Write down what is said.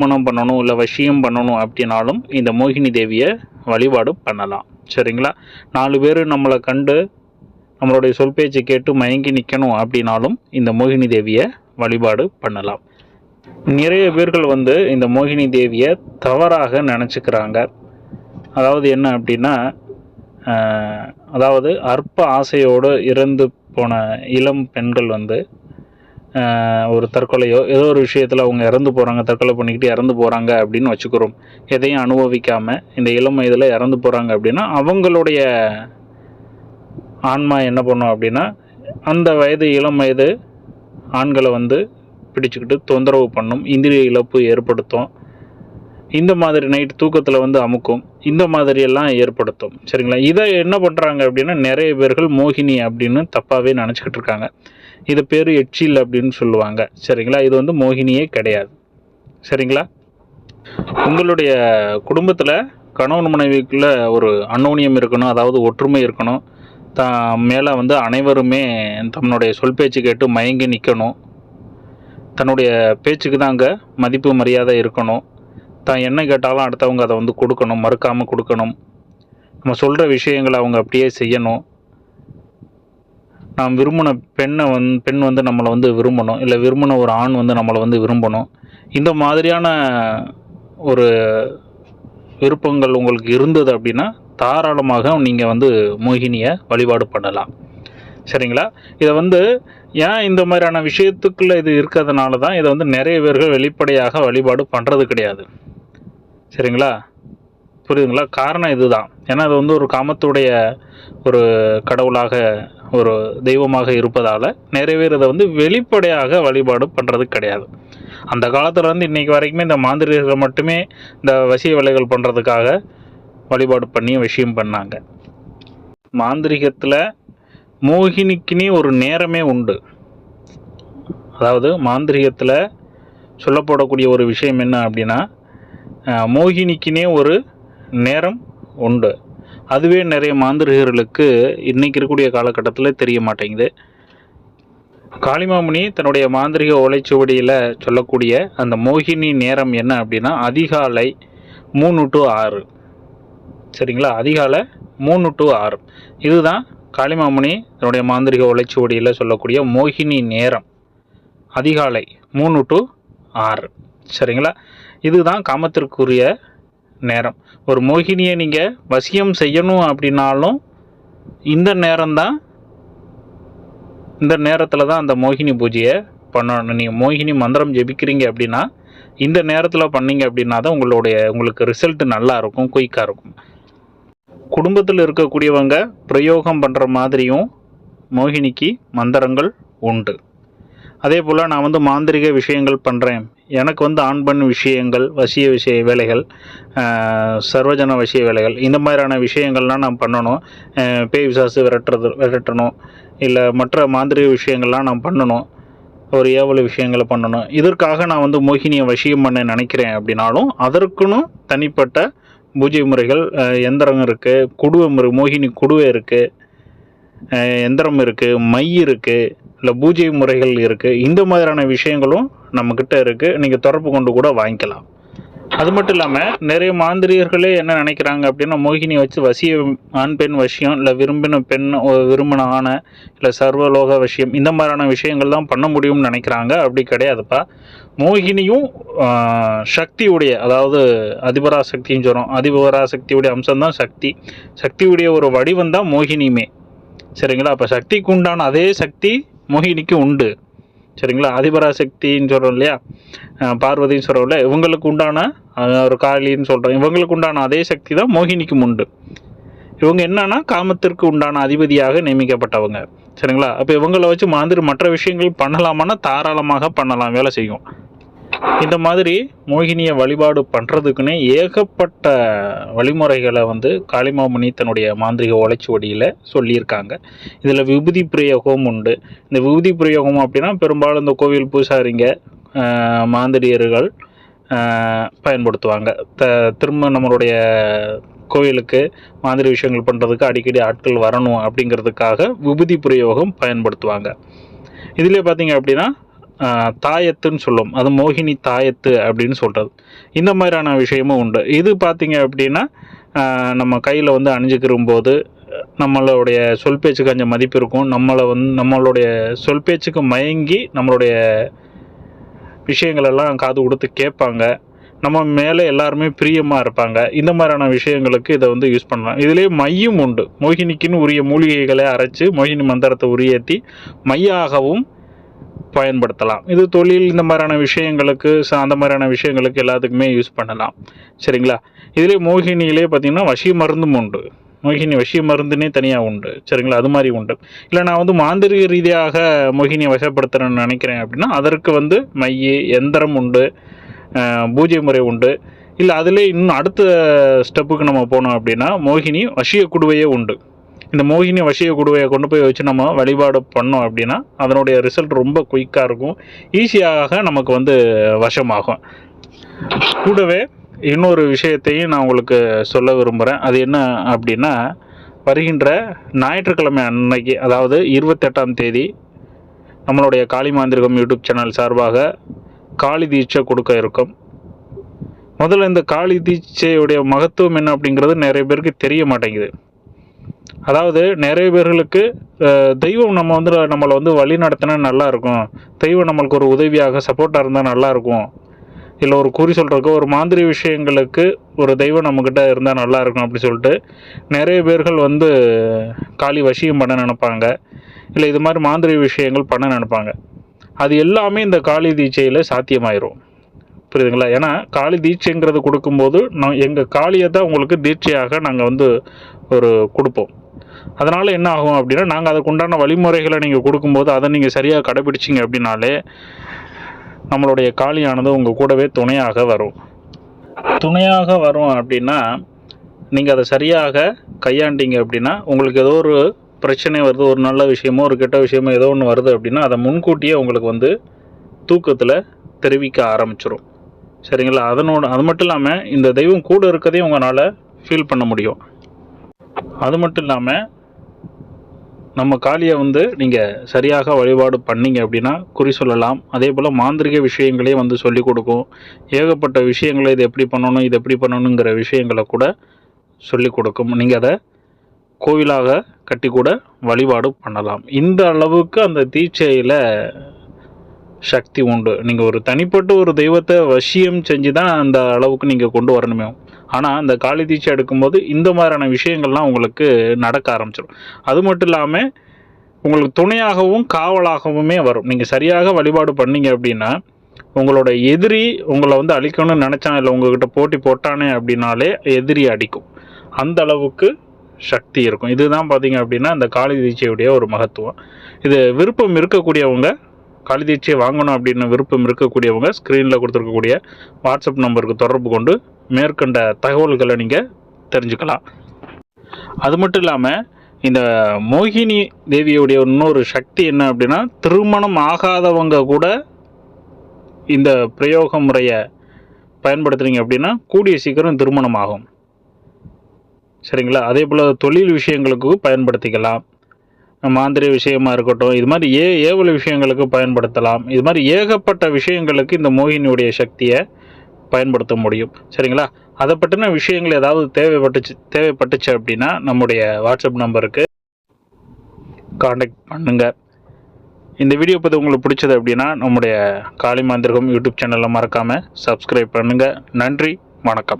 திருமணம் பண்ணணும் இல்லை வசியம் பண்ணணும் அப்படின்னாலும் இந்த மோகினி தேவியை வழிபாடு பண்ணலாம். சரிங்களா? நாலு பேர் நம்மளை கண்டு நம்மளுடைய சொல் பேச்சு கேட்டு மயங்கி நிற்கணும் அப்படின்னாலும் இந்த மோகினி தேவியை வழிபாடு பண்ணலாம். நிறைய பேர்கள் வந்து இந்த மோகினி தேவியை தவறாக நினச்சிக்கிறாங்க. அதாவது என்ன அப்படின்னா அதாவது அற்ப ஆசையோடு இறந்து போன இளம் பெண்கள் வந்து ஒரு தற்கொலையோ ஏதோ ஒரு விஷயத்தில் அவங்க இறந்து போகிறாங்க தற்கொலை பண்ணிக்கிட்டு இறந்து போகிறாங்க அப்படின்னு வச்சுக்கிறோம். எதையும் அனுபவிக்காமல் இந்த இளம் வயதில் இறந்து போகிறாங்க அப்படின்னா அவங்களுடைய ஆன்மா என்ன பண்ணும் அப்படின்னா அந்த வயது இளம் வயது ஆண்களை வந்து பிடிச்சிக்கிட்டு தொந்தரவு பண்ணும் இந்திரிய இழப்பு ஏற்படுத்தும். இந்த மாதிரி நைட் தூக்கத்தில் வந்து அமுக்கும் இந்த மாதிரியெல்லாம் ஏற்படுத்தும். சரிங்களா? இதை என்ன பண்ணுறாங்க அப்படின்னா நிறைய பேர்கள் மோகினி அப்படின்னு தப்பாகவே நினச்சிக்கிட்டு இருக்காங்க. இது பேர் எச்சில் அப்படின்னு சொல்லுவாங்க. சரிங்களா? இது வந்து மோகினியே கிடையாது. சரிங்களா? உங்களுடைய குடும்பத்தில் கணவன் மனைவிக்குள்ள ஒரு அன்னோனியம் இருக்கணும் அதாவது ஒற்றுமை இருக்கணும். த மேலே வந்து அனைவருமே தன்னுடைய சொல் பேச்சு கேட்டு மயங்கி நிற்கணும் தன்னுடைய பேச்சுக்கு தான் அங்கே மதிப்பு மரியாதை இருக்கணும். தான் என்ன கேட்டாலும் அடுத்தவங்க அதை வந்து கொடுக்கணும் மறுக்காமல் கொடுக்கணும். நம்ம சொல்கிற விஷயங்களை அவங்க அப்படியே செய்யணும். நாம் விரும்பின பெண்ணை வந் பெண் வந்து நம்மளை வந்து விரும்பணும். இல்லை விரும்பின ஒரு ஆண் வந்து நம்மளை வந்து விரும்பணும். இந்த மாதிரியான ஒரு விருப்பங்கள் உங்களுக்கு இருந்தது அப்படின்னா தாராளமாக நீங்கள் வந்து மோகினியை வழிபாடு பண்ணலாம். சரிங்களா? இதை வந்து ஏன் இந்த மாதிரியான விஷயத்துக்குள்ளே இது இருக்கிறதுனால தான் இதை வந்து நிறைய பேர்கள் வெளிப்படையாக வழிபாடு பண்ணுறது கிடையாது. சரிங்களா? புரியுதுங்களா? காரணம் இதுதான். ஏன்னா அது வந்து ஒரு காமத்துடைய ஒரு கடவுளாக ஒரு தெய்வமாக இருப்பதால் நிறைவேறதை வந்து வெளிப்படையாக வழிபாடு பண்ணுறது கிடையாது. அந்த காலத்துலேருந்து இருந்து வரைக்குமே இந்த மாந்திரிகர்கள் மட்டுமே இந்த வசிய வேலைகள் பண்ணுறதுக்காக வழிபாடு பண்ணி விஷயம் பண்ணாங்க. மாந்திரிகத்தில் மோகினிக்குனே ஒரு நேரமே உண்டு. அதாவது மாந்திரிகத்தில் சொல்லப்படக்கூடிய ஒரு விஷயம் என்ன அப்படின்னா மோகினிக்குனே ஒரு நேரம் உண்டு. அதுவே நிறைய மாந்திரிகர்களுக்கு இன்னைக்கு இருக்கக்கூடிய காலகட்டத்தில் தெரிய மாட்டேங்குது. காளிமாமுனி தன்னுடைய மாந்திரிக ஓலைச்சுவடியில் சொல்லக்கூடிய அந்த மோகினி நேரம் என்ன அப்படின்னா அதிகாலை மூணு டு ஆறு. சரிங்களா? அதிகாலை மூணு டு ஆறு. இதுதான் காளிமாமுனி தன்னுடைய மாந்திரிக ஓலைச்சுவடியில் சொல்லக்கூடிய மோகினி நேரம். அதிகாலை மூணு டு ஆறு. சரிங்களா? இதுதான் காமத்திற்குரிய நேரம். ஒரு மோகினியை நீங்கள் வசியம் செய்யணும் அப்படின்னாலும் இந்த நேரம்தான் இந்த நேரத்தில் தான் அந்த மோகினி பூஜையை பண்ணணும். நீங்கள் மோகினி மந்திரம் ஜெபிக்கிறீங்க அப்படின்னா இந்த நேரத்தில் பண்ணீங்க அப்படின்னா தான் உங்களுடைய உங்களுக்கு ரிசல்ட் நல்லா இருக்கும் குயிக்காக இருக்கும். குடும்பத்தில் இருக்கக்கூடியவங்க பிரயோகம் பண்ணுற மாதிரியும் மோகினிக்கு மந்திரங்கள் உண்டு. அதே போல் நான் வந்து மாந்திரிக விஷயங்கள் பண்ணுறேன் எனக்கு வந்து ஆண் பெண் விஷயங்கள் வசிய விஷய வேலைகள் சர்வஜன வசிய வேலைகள் இந்த மாதிரியான விஷயங்கள்லாம் நான் பண்ணணும். பேய் விசாசு விரட்டுறது விரட்டணும். இல்லை மற்ற மாந்திரிக விஷயங்கள்லாம் நான் பண்ணணும். ஒரு ஏவல விஷயங்களை பண்ணணும். இதற்காக நான் வந்து மோகினியை வசியம் பண்ண நினைக்கிறேன் அப்படின்னாலும் அதற்குன்னு தனிப்பட்ட பூஜை முறைகள் எந்திரம் இருக்குது குடுவை முறை மோகினி குடுவை இருக்குது எந்திரம் இருக்குது மை இருக்குது இல்லை பூஜை முறைகள் இருக்குது இந்த மாதிரியான விஷயங்களும் நம்மக்கிட்ட இருக்குது நீங்கள் தொடர்பு கொண்டு கூட வாங்கிக்கலாம். அது மட்டும் இல்லாமல் நிறைய மாந்திரியர்களே என்ன நினைக்கிறாங்க அப்படின்னா மோகினி வச்சு வசிய ஆண் பெண் வசியம் இல்லை விரும்பின பெண் விரும்பின ஆணை இல்லை சர்வலோக விஷயம் இந்த மாதிரியான விஷயங்கள் தான் பண்ண முடியும்னு நினைக்கிறாங்க. அப்படி கிடையாதுப்பா. மோகினியும் சக்தியுடைய அதாவது அதிபரா சக்தின்னு சொல்கிறோம் அதிபரா சக்தியுடைய அம்சம்தான் சக்தி. சக்தியுடைய ஒரு வடிவம் தான் மோகினியுமே. சரிங்களா? அப்போ சக்திக்கு உண்டான அதே சக்தி மோகினிக்கு உண்டு. சரிங்களா? அதிபராசக்தின்னு சொல்கிறோம் இல்லையா? பார்வதின்னு சொல்கிறோம்ல இவங்களுக்கு உண்டான ஒரு காளின்னு சொல்கிறோம் இவங்களுக்கு உண்டான அதே சக்தி தான் மோகினிக்கும் உண்டு. இவங்க என்னன்னா காமத்திற்கு உண்டான அதிபதியாக நியமிக்கப்பட்டவங்க. சரிங்களா? அப்போ இவங்களை வச்சு மாதிரி மற்ற விஷயங்கள் பண்ணலாமான்னா தாராளமாக பண்ணலாம் வேலை செய்யும். இந்த மாதிரி மோகினியை வழிபாடு பண்ணுறதுக்குன்னே ஏகப்பட்ட வழிமுறைகளை வந்து காளிமாமணி தன்னுடைய மாந்திரிக ஓலைச்சுவடியில் சொல்லியிருக்காங்க. இதில் விபூதி பிரயோகம் உண்டு. இந்த விபூதி பிரயோகம் அப்படின்னா பெரும்பாலும் இந்த கோவில் பூசாரிங்க மாந்திரியர்கள் பயன்படுத்துவாங்க. த திரும்ப நம்மளுடைய கோவிலுக்கு மாதிரி விஷயங்கள் பண்ணுறதுக்கு அடிக்கடி ஆட்கள் வரணும் அப்படிங்கிறதுக்காக விபூதி பிரயோகம் பயன்படுத்துவாங்க. இதிலே பார்த்தீங்க அப்படின்னா தாயத்துன்னு சொல்லும். அது மோகினி தாயத்து அப்படின்னு சொல்கிறது இந்த மாதிரியான விஷயமும் உண்டு. இது பார்த்திங்க அப்படின்னா நம்ம கையில் வந்து அணிஞ்சுக்கிறும் போது நம்மளுடைய சொல் பேச்சுக்கு கொஞ்சம் மதிப்பு இருக்கும். நம்மளை வந்து நம்மளுடைய சொல் பேச்சுக்கு மயங்கி நம்மளுடைய விஷயங்களெல்லாம் காது கொடுத்து கேட்பாங்க. நம்ம மேலே எல்லாருமே பிரியமாக இருப்பாங்க. இந்த மாதிரியான விஷயங்களுக்கு இதை வந்து யூஸ் பண்ணலாம். இதுலேயே மையும் உண்டு. மோகினிக்குன்னு உரிய மூலிகைகளை அரைச்சு மோகினி மந்திரத்தை உரியேற்றி மையாகவும் பயன்படுத்தலாம். இது தொழில் இந்த மாதிரியான விஷயங்களுக்கு ச- அந்த மாதிரியான விஷயங்களுக்கு எல்லாத்துக்குமே யூஸ் பண்ணலாம். சரிங்களா? இதிலே மோகினியிலே பார்த்தீங்கன்னா வசி மருந்தும் உண்டு. மோகினி வசி மருந்துனே தனியாக உண்டு. சரிங்களா? அது மாதிரி உண்டு. இல்லை நான் வந்து மாந்திரிக ரீதியாக மோகினியை வசப்படுத்துகிறேன்னு நினைக்கிறேன் அப்படின்னா அதற்கு வந்து மைய எந்திரம் உண்டு பூஜை முறை உண்டு. இல்லை அதிலே இன்னும் அடுத்த ஸ்டெப்புக்கு நம்ம போனோம் அப்படின்னா மோகினி வசிய குடுவையே உண்டு. இந்த மோகினி வசிய குடுவையை கொண்டு போய் வச்சு நம்ம வழிபாடு பண்ணோம் அப்படின்னா அதனுடைய ரிசல்ட் ரொம்ப குயிக்காக இருக்கும். ஈஸியாக நமக்கு வந்து வசமாகும். கூடவே இன்னொரு விஷயத்தையும் நான் உங்களுக்கு சொல்ல விரும்புகிறேன் அது என்ன அப்படின்னா வருகின்ற ஞாயிற்றுக்கிழமை அன்னைக்கு அதாவது இருபத்தெட்டாம் தேதி நம்மளுடைய காளி மாந்திரிகம் யூடியூப் சேனல் சார்பாக காளி தீட்சை கொடுக்க இருக்கும். முதல்ல இந்த காளி தீட்சையுடைய மகத்துவம் என்ன அப்படிங்கிறது நிறைய பேருக்கு தெரிய மாட்டேங்குது. அதாவது நிறைய பேர்களுக்கு தெய்வம் நம்ம வந்து நம்மளை வந்து வழி நடத்தினா நல்லாயிருக்கும். தெய்வம் நம்மளுக்கு ஒரு உதவியாக சப்போர்ட்டாக இருந்தால் நல்லாயிருக்கும். இல்லை ஒரு குறி சொல்கிறதுக்கு ஒரு மாந்திரி விஷயங்களுக்கு ஒரு தெய்வம் நம்மக்கிட்ட இருந்தால் நல்லா இருக்கும் அப்படி சொல்லிட்டு நிறைய பேர்கள் வந்து காளி வசியம் பண்ண நினைப்பாங்க. இல்லை இது மாதிரி மாந்திரி விஷயங்கள் பண்ண நினைப்பாங்க. அது எல்லாமே இந்த காளி தீட்சையில் சாத்தியமாயிரும். புரியுதுங்களா? ஏன்னா காளி தீட்சைங்கிறது கொடுக்கும்போது நான் எங்கள் காளியை தான் உங்களுக்கு தீட்சையாக நாங்கள் வந்து ஒரு கொடுப்போம். அதனால் என்ன ஆகும் அப்படின்னா நாங்கள் அதுக்கு உண்டான வழிமுறைகளை நீங்கள் கொடுக்கும்போது அதை நீங்கள் சரியாக கடைபிடிச்சிங்க அப்படின்னாலே நம்மளுடைய காளியானது உங்கள் கூடவே துணையாக வரும். துணையாக வரும் அப்படின்னா நீங்கள் அதை சரியாக கையாண்டீங்க அப்படின்னா உங்களுக்கு ஏதோ ஒரு பிரச்சனை வருது ஒரு நல்ல விஷயமோ ஒரு கெட்ட விஷயமோ ஏதோ ஒன்று வருது அப்படின்னா அதை முன்கூட்டியே உங்களுக்கு வந்து தூக்கத்தில் தெரிவிக்க ஆரம்பிச்சிடும் சரிங்களா? அதனோட அது மட்டும் இல்லாமல் இந்த தெய்வம் கூட இருக்கதையும் உங்களால் ஃபீல் பண்ண முடியும். அது மட்டும் இல்லாமல் நம்ம காளியை வந்து நீங்கள் சரியாக வழிபாடு பண்ணீங்க அப்படின்னா குறி சொல்லலாம். அதே போல் மாந்திரிக விஷயங்களையும் வந்து சொல்லிக் கொடுக்கும். ஏகப்பட்ட விஷயங்களை இது எப்படி பண்ணணும் இது எப்படி பண்ணணுங்கிற விஷயங்களை கூட சொல்லிக் கொடுக்கும். நீங்கள் அதை கோவிலாக கட்டி கூட வழிபாடு பண்ணலாம். இந்த அளவுக்கு அந்த தீட்சையில் சக்தி உண்டு. நீங்கள் ஒரு தனிப்பட்ட ஒரு தெய்வத்தை வசியம் செஞ்சு தான் அந்த அளவுக்கு நீங்கள் கொண்டு வரணுமே. ஆனால் அந்த காளி தீட்சை எடுக்கும்போது இந்த மாதிரியான விஷயங்கள்லாம் உங்களுக்கு நடக்க ஆரம்பிச்சிடும் அது மட்டும் இல்லாமல் உங்களுக்கு துணையாகவும் காவலாகவுமே வரும். நீங்கள் சரியாக வழிபாடு பண்ணீங்க அப்படின்னா உங்களோட எதிரி உங்களை வந்து அழிக்கணும்னு நினச்சான் இல்லை உங்ககிட்ட போட்டி போட்டானே அப்படின்னாலே எதிரி அடிக்கும். அந்த அளவுக்கு சக்தி இருக்கும். இதுதான் பார்த்தீங்க அப்படின்னா இந்த காளி தீட்சையுடைய ஒரு மகத்துவம். இது விருப்பம் இருக்கக்கூடியவங்க காளி தீட்சையை வாங்கணும் அப்படின்னு விருப்பம் இருக்கக்கூடியவங்க ஸ்க்ரீனில் கொடுத்துருக்கக்கூடிய வாட்ஸ்அப் நம்பருக்கு தொடர்பு கொண்டு மேற்கண்ட தகவல்களை நீங்கள் தெரிஞ்சுக்கலாம். அது மட்டும் இல்லாமல் இந்த மோகினி தேவியுடைய இன்னொரு சக்தி என்ன அப்படின்னா திருமணம் ஆகாதவங்க கூட இந்த பிரயோக முறையை பயன்படுத்துகிறீங்க அப்படின்னா கூடிய சீக்கிரம் திருமணம் ஆகும். சரிங்களா? அதே போல் தொழில் விஷயங்களுக்கு பயன்படுத்திக்கலாம். மாந்திரிய விஷயமாக இருக்கட்டும் இது மாதிரி ஏ ஏவல் விஷயங்களுக்கு பயன்படுத்தலாம். இது மாதிரி ஏகப்பட்ட விஷயங்களுக்கு இந்த மோகினியுடைய சக்தியை பயன்படுத்த முடியும். சரிங்களா? அதை பற்றின விஷயங்கள் ஏதாவது தேவைப்பட்டுச்சு தேவைப்பட்டுச்சு அப்படின்னா நம்முடைய வாட்ஸ்அப் நம்பருக்கு காண்டாக்ட் பண்ணுங்கள் இந்த வீடியோ பற்றி உங்களுக்கு பிடிச்சது அப்படின்னா நம்முடைய காளி மாந்திரகம் யூடியூப் சேனலில் மறக்காமல் சப்ஸ்கிரைப் பண்ணுங்கள் நன்றி வணக்கம்.